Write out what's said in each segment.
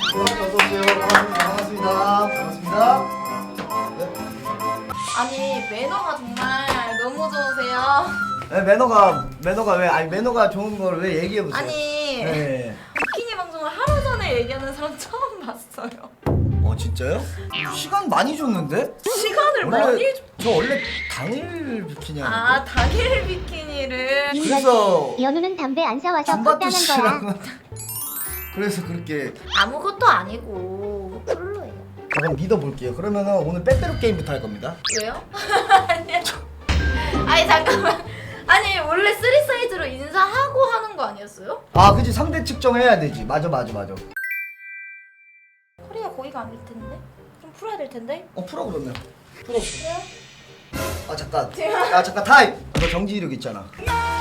어서 오세요. 반갑습니다. 반갑습니다. 아니 매너가 정말 너무 좋으세요. 네, 매너가 매너가 왜 아니 매너가 좋은 걸 왜 얘기해 보세요? 아니 네. 비키니 방송을 하루 전에 얘기하는 사람 처음 봤어요. 어 진짜요? 시간 많이 줬는데? 시간을 원래 많이 줘. 저 원래 당일 비키니 하는데. 아 당일 비키니를 그래서 연우는 담배 안 사와서 준바투 컸다는 거야. 씨랑 그래서 그렇게 아무것도 아니고 솔로예요. 그럼 믿어볼게요. 그러면은 오늘 빼빼로 게임부터 할 겁니다. 왜요? 아니요. 아니 잠깐만. 아니 원래 쓰리 사이즈로 인사하고 하는 거 아니었어요? 아 그치 상대 측정해야 되지. 맞아 맞아 맞아. 허리가 거기가 아닐 텐데 좀 풀어야 될 텐데. 어 풀어 그러면. 풀어. 아 잠깐. 아 잠깐 타임. 너 정지력 있잖아. 아.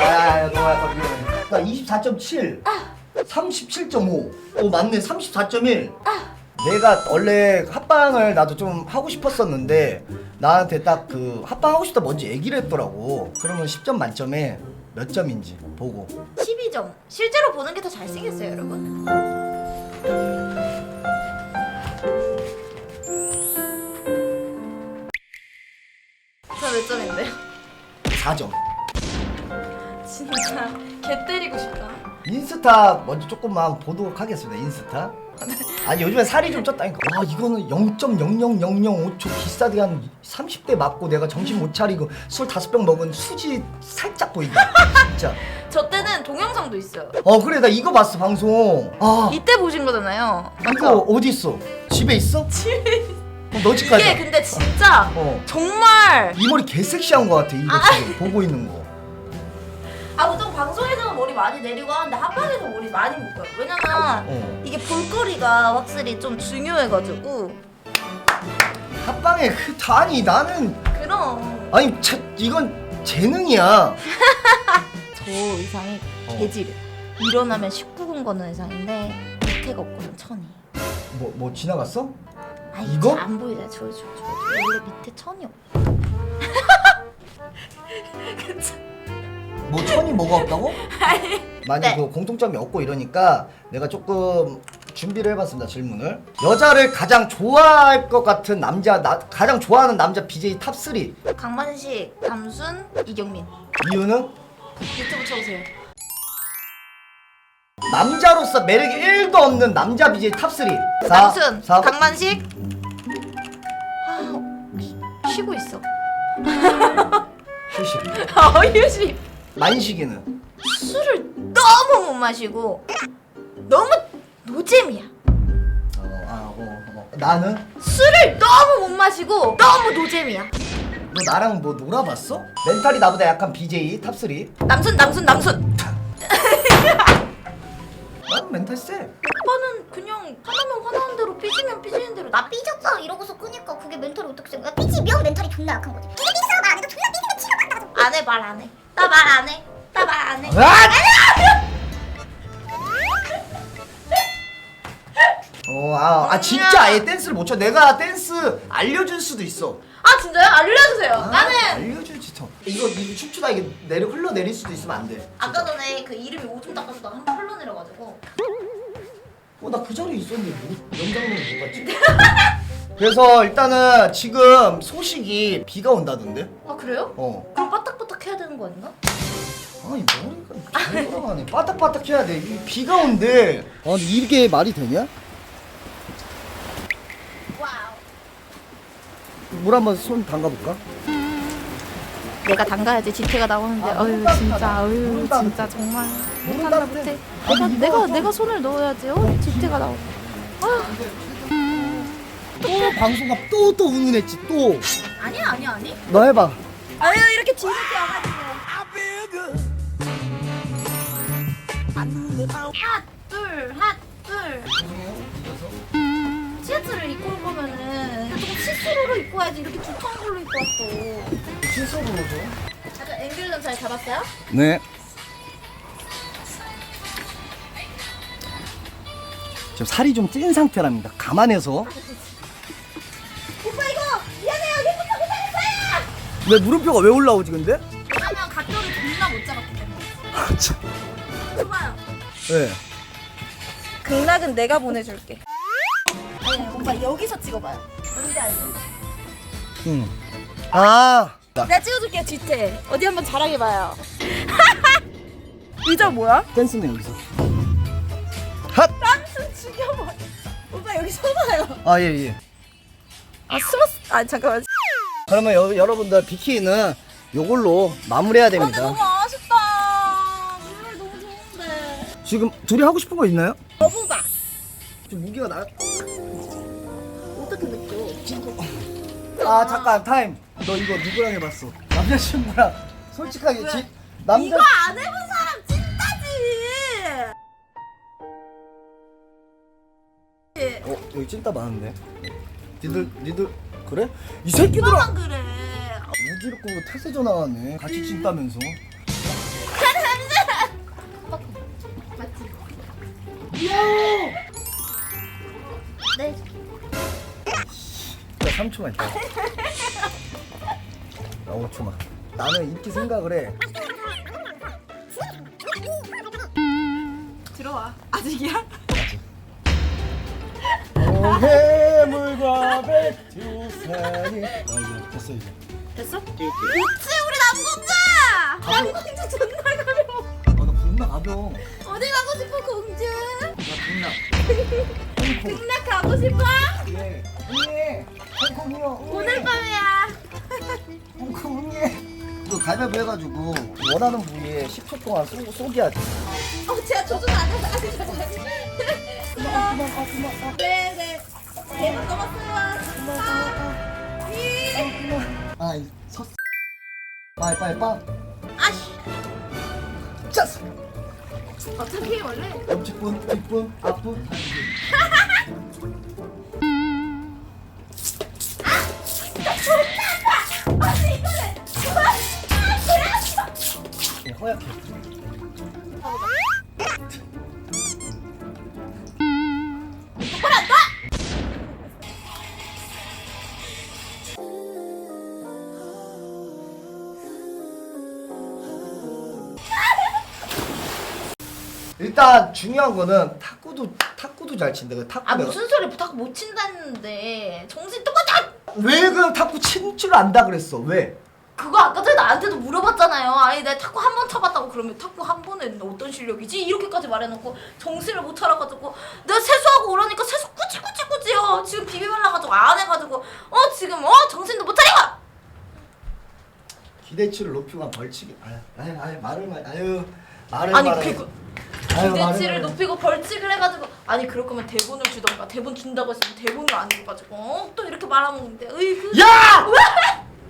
아, 너 약간 미안해. 나 24.7. 37.5. 오, 맞네. 34.1. 내가 원래 합방을 나도 좀 하고 싶었었는데 나한테 딱 그 합방 하고 싶다 먼저 얘기를 했더라고. 그러면 10점 만점에 몇 점인지 보고. 12점. 실제로 보는 게 더 잘생겼어요, 여러분. 저 몇 점인데요? 4점. 진짜 개 때리고 싶다. 인스타 먼저 조금만 보도록 하겠습니다. 인스타. 아니 요즘에 살이 좀 쪘다니까. 와 이거는 0.00005초 비싸게 한 30대 맞고 내가 정신 못 차리고 술 다섯 병 먹은 수지 살짝 보인다. 진짜. 저 때는 동영상도 있어요. 어 그래 나 이거 봤어 방송. 아 이때 보신 거잖아요. 이거 어디 있어? 집에 있어? 그럼 너집 가자. 이게 근데 진짜 어. 정말 이 머리 개 섹시한 거 같아 이거 지금 보고 있는 거. 많이 내리고 하는데 합방에서 머리 많이 묶어요. 왜냐면 어. 이게 볼거리가 확실히 좀 중요해가지고 합방에 그 아니 나는 그럼 아니 차, 이건 재능이야. 저 의상이 어. 개지를 일어나면 19금 거는 의상인데 밑에가 없고는 천이 뭐 뭐 지나갔어? 아 이거? 안 보이네 저, 저, 저, 저 원래 밑에 천이 없어 그쵸? 뭐 천이 뭐가 없다고? 많이 네. 그 공통점이 없고 이러니까 내가 조금 준비를 해봤습니다 질문을. 여자를 가장 좋아할 것 같은 남자 나, 가장 좋아하는 남자 BJ 탑3 강만식, 담순, 이경민. 이유는? 유튜브 쳐보세요. 남자로서 매력이 1도 없는 남자 BJ 탑 3. 4, 남순, 4, 강만식. 아, 쉬- 쉬고 있어. 휴식. 아 휴식 만식이는 술을 너무 못 마시고 너무 노잼이야 어, 아, 어, 어. 나는 술을 너무 못 마시고 너무 노잼이야 너 나랑 뭐 놀아봤어? 멘탈이 나보다 약한 BJ 탑 3. 남순 남순 남순 나는 멘탈 세. 오빠는 그냥 화나면 화나는 대로 삐지면 삐지는 대로 나나 삐졌어 이러고서 끄니까 그게 멘탈이 어떻게 생겨? 삐지면 멘탈이 존나 약한 거지. 말 안 해 나 말 안 해 나 말 안해 아! 어, 아, 아 진짜 아예 댄스를 못 춰. 내가 댄스 알려줄 수도 있어. 아 진짜요? 알려주세요 아, 나는 알려주지 더. 이거 이거 춤추다 이게 내려 흘러 내릴 수도 있으면 안 돼. 아까 전에 그 이름이 오줌 닦아주다가 한번 흘러내려가지고 어나 그 자리에 있었는데 뭐 영장면 못 봤지? 그래서 일단은 지금 소식이 비가 온다던데. 아 그래요? 어. 그럼 빠딱 거 아닌가? 아니 머리가 개 돌아가네. 빠딱빠딱 해야 돼. 이 비가 온대. 아니 이게 말이 되냐? 와우 물 한번 손 담가볼까? 내가 담가야지 지태가 나오는데 아, 어휴 진짜. 어휴. 진짜 정말 못한다. 못해 아니, 내가 이거 내가 좀- 내가 손을 넣어야지 어 지태가 나오 또 방송가 또 또 운운했지 또. 아니야 아니야 아니 너 해봐. 아유 이렇게 와가지고 핫 둘 핫 둘 티셔츠를 입고 올 거면은 좀 시스루로 입고 와야지 이렇게 두꺼운 걸로 입고 왔어 실수로 줘. 아주 앵글 좀잘 잡았어요? 네. 지금 살이 좀 찐 상태랍니다. 감안해서. 오빠 이거 미안해요 핸드폰 못하겠어요 왜 물음표가 왜 올라오지 근데? 봐요 네. 극락은 내가 보내줄게. 아니 오빠 여기서 찍어봐요. 뭔지 알지? 응. 아. 나 내가 찍어줄게 뒤태. 어디 한번 자랑해봐요. 의자 뭐야? 댄스네 여기서. 핫. 땀좀 죽여봐. 오빠 여기 서봐요. 아 예 예. 아 숨었어. 아 잠깐만. 그러면 여, 여러분들 비키는 요걸로 마무리해야 근데 됩니다. 지금 둘이 하고 싶은 거 있나요? 거부가. 좀 무기가 나. 어떻게 느껴? 아 잠깐 타임. 너 이거 누구랑 해봤어? 남자친구랑 솔직하게 왜? 지 남자. 이거 안 해본 사람 찐따지. 어 여기 찐따 많은데. 니들 니들 그래? 이 새끼들아. 오빠만 그래. 무지르고 태세조 나왔네. 같이 찐따면서. 네. 자 3초만 있다. 나 5초만. 나는 이렇게 생각을 해. 들어와. 아직이야? 해물과 백두산이. 아 이제 됐어 이제. 됐어? 그치 우리 남공자! 남공주 존나 겁나 가벼워. 어디 가고 싶어 공주? 나 겁나. 극락 가고 싶어? 예. 예. 홍콩이요. 오늘 밤이야. 홍콩 예. 이거 가위바위보 해가지고 원하는 부위에 10초 동안 쏘, 쏘기 하지. 어 제가 조준 안 해서 안 해서. 네네. 대박 넘었어요. 아, 이. 아이 섰. 빵. 아씨. 짰어. 어떻게 해 원래? 옆집분, 뒷분, 앞분. 허약해. 일단 중요한 거는 탁구도 탁구도 잘 친다. 그 탁구 아 내가 무슨 소리 부탁 못 친다는데 정신 똑같아. 왜 그냥 탁구 친 줄 안다 그랬어? 왜? 그거 아까 전에 나한테도 물어봤잖아요. 아니 내가 탁구 한 번 쳐봤다고 그러면 탁구 한 번에 어떤 실력이지? 이렇게까지 말해놓고 정신을 못 차려가지고 내가 세수하고 오라니까 세수 꾸지꾸지꾸지요. 지금 비비 발라가지고 안 해가지고 어 지금 어 정신도 못 차리고. 기대치를 높이면 벌칙이. 아유, 아유, 아유 말을 말. 아유 말을 아니 말해. 그 기대치를. 높이고 벌칙을 해가지고 아니 그럴 거면 대본을 주던가 대본 준다고 했으면 대본을 안 줘가지고 어? 또 이렇게 말하면 근데 으이그 야! 왜?